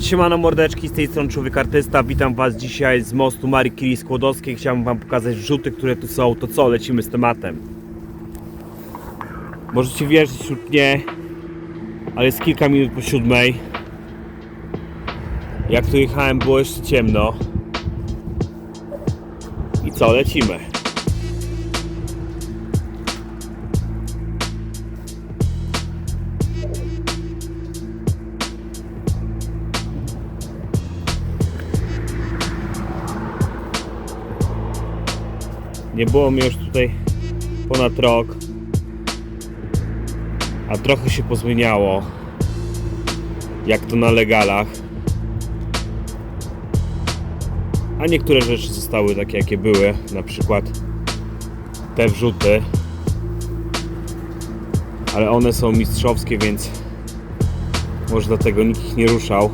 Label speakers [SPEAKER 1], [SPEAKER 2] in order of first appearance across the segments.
[SPEAKER 1] Siemano mordeczki, z tej strony Człowiek Artysta. Witam Was dzisiaj z mostu Marii Curie Skłodowskiej. Chciałbym Wam pokazać rzuty, które tu są. To co, lecimy z tematem. Możecie wierzyć lub nie, ale jest kilka minut po siódmej. Jak tu jechałem, było jeszcze ciemno. I co, lecimy. Nie było mnie już tutaj ponad rok. A trochę się pozmieniało. Jak to na legalach. A niektóre rzeczy zostały takie jakie były. Na przykład te wrzuty. Ale one są mistrzowskie, więc może dlatego nikt ich nie ruszał.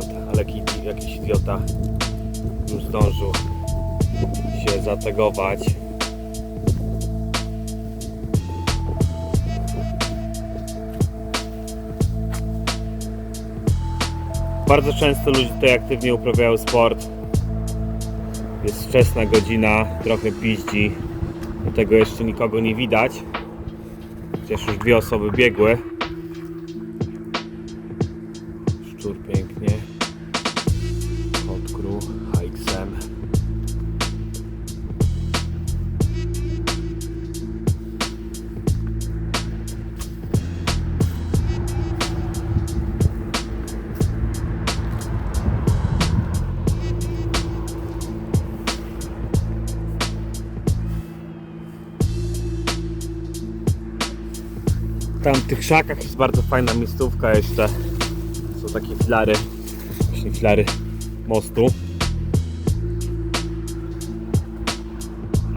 [SPEAKER 1] Hydrant, ale jaki- jakiś idiota już zdążył się zategować. Bardzo często ludzie tutaj aktywnie uprawiają sport. Jest wczesna godzina, trochę piździ. Dlatego jeszcze nikogo nie widać. Chociaż już dwie osoby biegły. Szczur pięknie. Odkru, HXM. Tam w tych krzakach jest bardzo fajna miejscówka jeszcze. Są takie filary, właśnie filary mostu.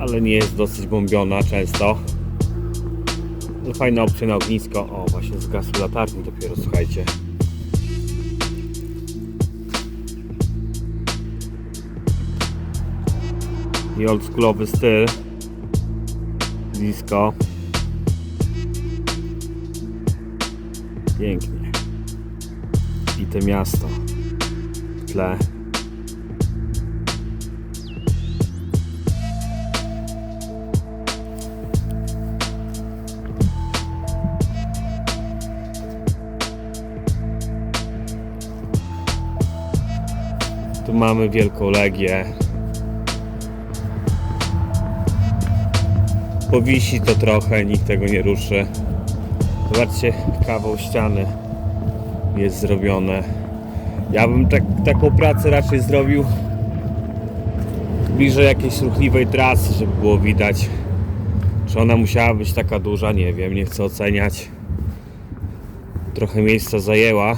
[SPEAKER 1] Ale nie jest dosyć bombiona często. Ale fajna opcja na ognisko. O, właśnie zgasły latarni dopiero, słuchajcie. I oldschoolowy styl. Disco. Pięknie. To miasto w tle. Tu mamy wielką legię. Powisi to trochę, nikt tego nie ruszy. Zobaczcie, kawał ściany jest zrobione. Ja bym tak, taką pracę raczej zrobił bliżej jakiejś ruchliwej trasy, żeby było widać. Czy ona musiała być taka duża? Nie wiem, nie chcę oceniać. Trochę miejsca zajęła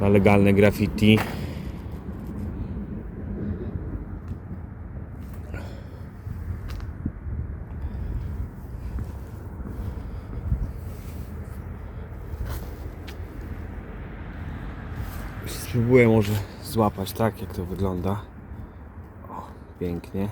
[SPEAKER 1] na legalne graffiti. Spróbuję może złapać tak, jak to wygląda. O, pięknie.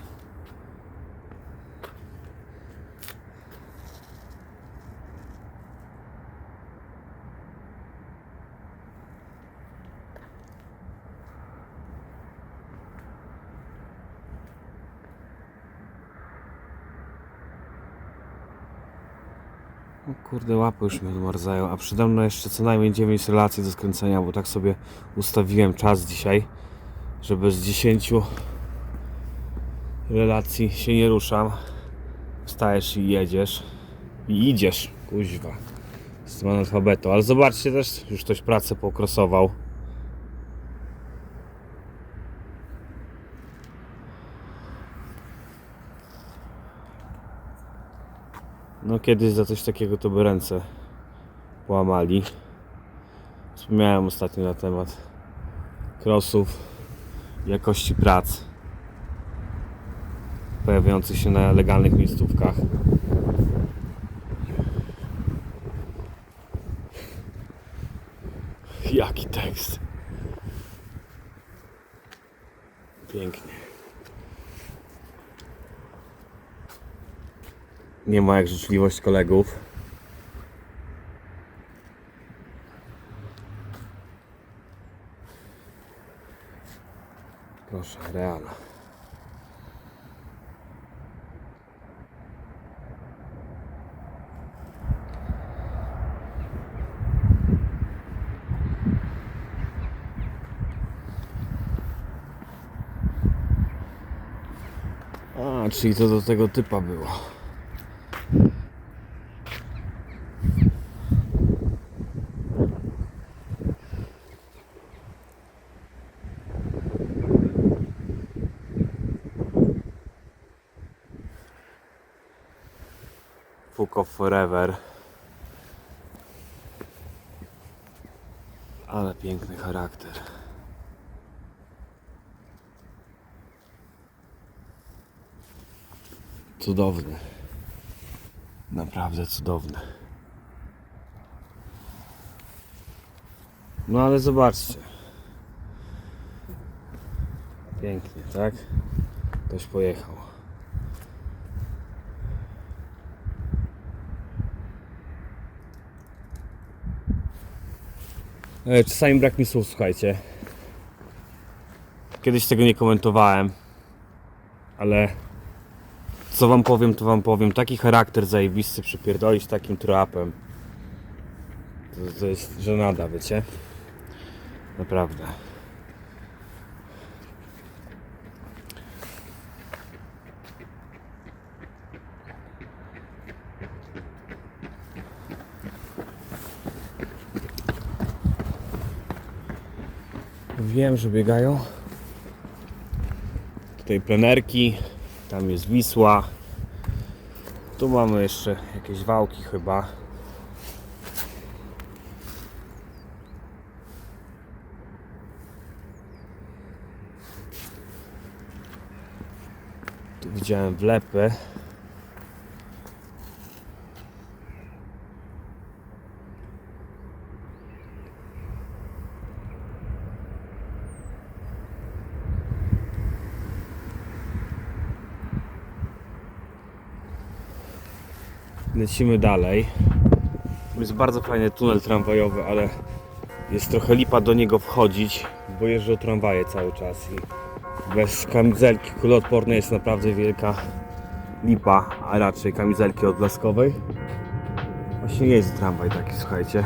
[SPEAKER 1] O kurde, łapy już mnie odmarzają, a przede mną jeszcze co najmniej 9 relacji do skręcenia, bo tak sobie ustawiłem czas dzisiaj, że bez 10 relacji się nie ruszam. Wstajesz i jedziesz. I idziesz, kuźwa. Z tym analfabetą. Ale zobaczcie też, już ktoś pracę pokrosował. No kiedyś za coś takiego to by ręce połamali. Wspomniałem ostatnio na temat crossów jakości prac pojawiających się na legalnych miejscówkach. Jaki tekst. Pięknie. Nie ma jak życzliwość kolegów. Proszę, real. A, czyli to do tego typa było. Forever. Ale piękny charakter. Cudowny. Naprawdę cudowny. No ale zobaczcie. Pięknie, tak? Ktoś pojechał. Czasami brak mi słów, słuchajcie. Kiedyś tego nie komentowałem, ale co wam powiem, to wam powiem. Taki charakter zajebisty przypierdolić takim trapem. To, to jest żenada, wiecie? Naprawdę. Wiem, że biegają. Tutaj plenerki, tam jest Wisła. Tu mamy jeszcze jakieś wałki chyba. Tu widziałem wlepy. Lecimy dalej. Jest bardzo fajny tunel tramwajowy, ale jest trochę lipa do niego wchodzić, bo jeżdżą tramwaje cały czas i bez kamizelki kuloodpornej jest naprawdę wielka lipa, a raczej kamizelki odblaskowej. Właśnie jest tramwaj taki, słuchajcie.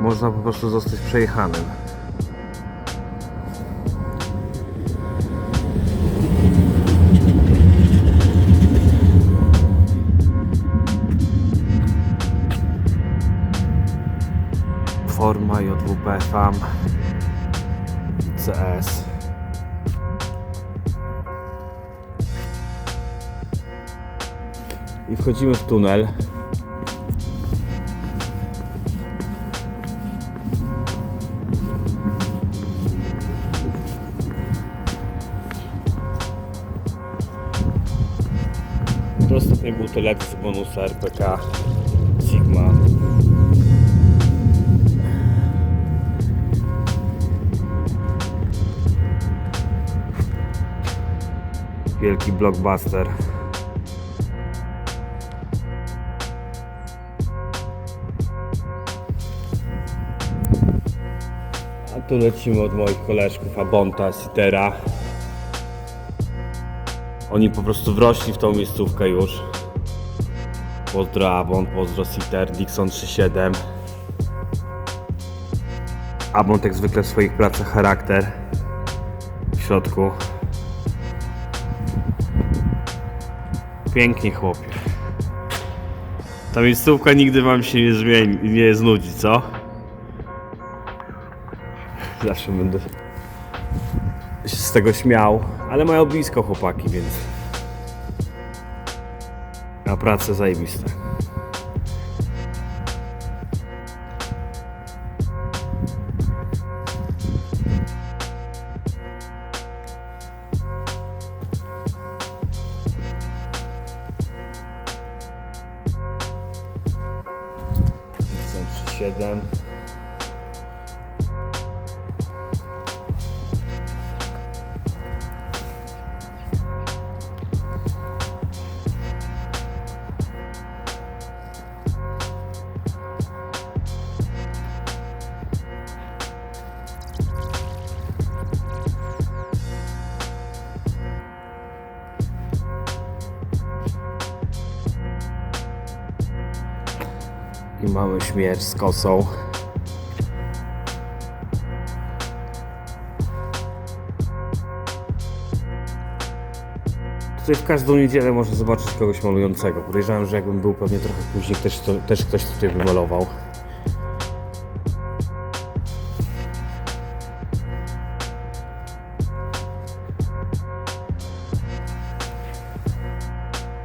[SPEAKER 1] Można po prostu zostać przejechanym. Forma JWP FAM CS i wchodzimy w tunel. To ostatnio był telewizor z bonusa RPK Sigma wielki blockbuster. A tu lecimy od moich koleżków Abonta, Sitera. Oni po prostu wrośli w tą miejscówkę już. Pozdro Abon, pozdro Siter, Dixon 37. Abont jak zwykle w swoich pracach charakter w środku. Pięknie chłopie. Ta miejscówka nigdy wam się nie zmieni, nie znudzi, co? Zawsze będę się z tego śmiał, ale mają blisko chłopaki, więc a prace zajebiste. appreciate them. I mamy śmierć z kosą. Tutaj w każdą niedzielę można zobaczyć kogoś malującego. Podejrzewam, że jakbym był pewnie trochę później, też, to, też ktoś tutaj wymalował.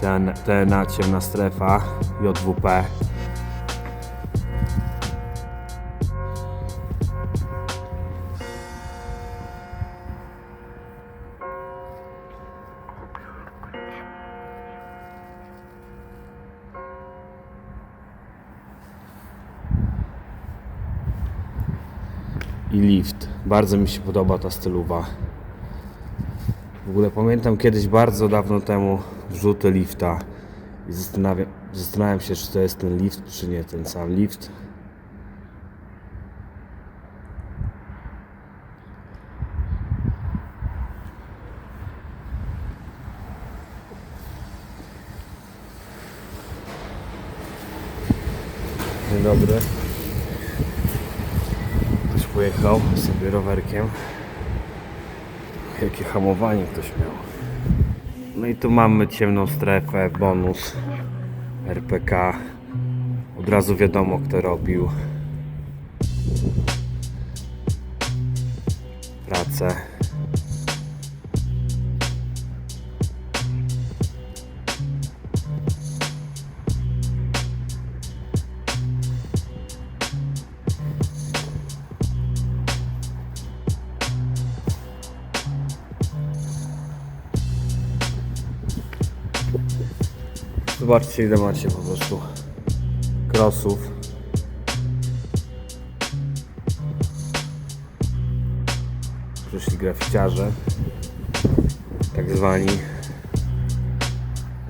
[SPEAKER 1] Ten, ta ciemna strefa JWP i lift. Bardzo mi się podoba ta stylowa. W ogóle pamiętam kiedyś bardzo dawno temu wrzuty lifta i zastanawiam, zastanawiam się, czy to jest ten lift, czy nie ten sam lift. Dzień dobry. Pojechał sobie rowerkiem. Jakie hamowanie ktoś miał. No i tu mamy ciemną strefę, bonus RPK. Od razu wiadomo kto robił pracę. Zobaczcie ile macie po prostu krosów. Przyszli graficiarze, tak zwani,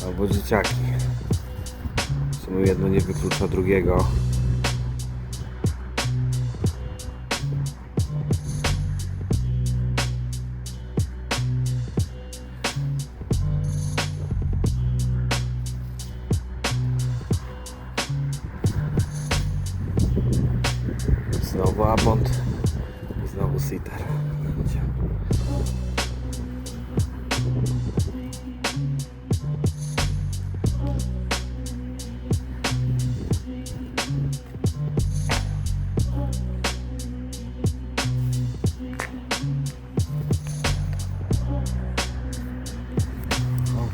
[SPEAKER 1] albo dzieciaki. W sumie jedno nie wyklucza drugiego. Znowu Abont i znowu Sitter.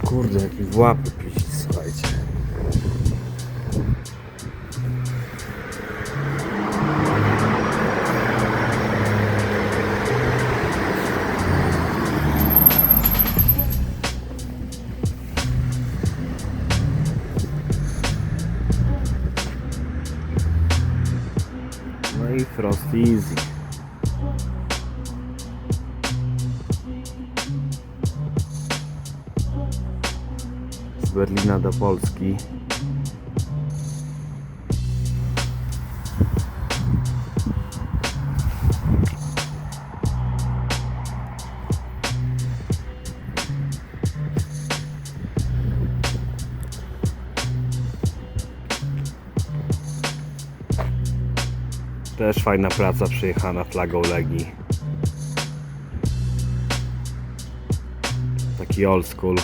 [SPEAKER 1] Kurde, jaki w łapy słuchajcie. Berlina do Polski. Też fajna praca przyjechana flagą Legii. Taki old school.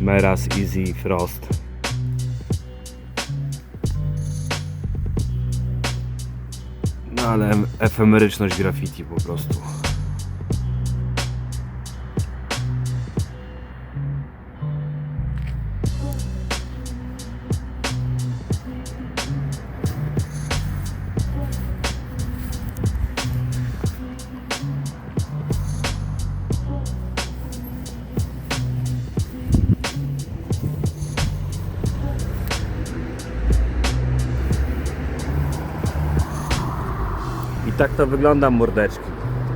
[SPEAKER 1] Meras Easy Frost. No ale efemeryczność graffiti po prostu. Tak to wygląda, mordeczki.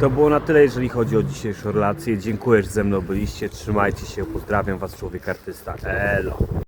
[SPEAKER 1] To było na tyle, jeżeli chodzi o dzisiejszą relację. Dziękuję, że ze mną byliście. Trzymajcie się. Pozdrawiam Was, człowiek artysta. Elo.